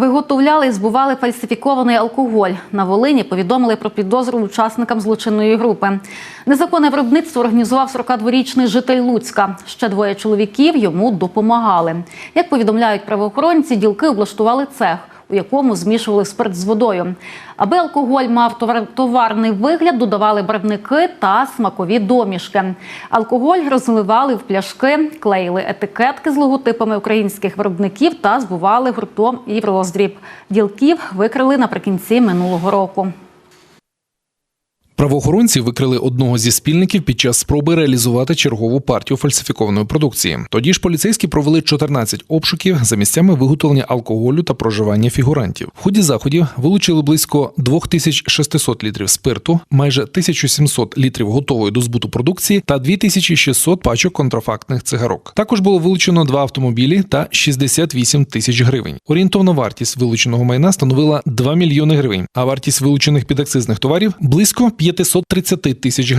Виготовляли і збували фальсифікований алкоголь. На Волині повідомили про підозру учасникам злочинної групи. Незаконне виробництво організував 42-річний житель Луцька. Ще двоє чоловіків йому допомагали. Як повідомляють правоохоронці, ділки облаштували цех, у якому змішували спирт з водою. Аби алкоголь мав товарний вигляд, додавали барвники та смакові домішки. Алкоголь розливали в пляшки, клеїли етикетки з логотипами українських виробників та збували гуртом і в роздріб. Ділків викрили наприкінці минулого року. Правоохоронці викрили одного зі спільників під час спроби реалізувати чергову партію фальсифікованої продукції. Тоді ж поліцейські провели 14 обшуків за місцями виготовлення алкоголю та проживання фігурантів. В ході заходів вилучили близько 2600 літрів спирту, майже 1700 літрів готової до збуту продукції та 2600 пачок контрафактних цигарок. Також було вилучено два автомобілі та 68 тисяч гривень. Орієнтовна вартість вилученого майна становила 2 мільйони гривень, а вартість вилучених підакцизних товарів близько 530 тисяч гривень.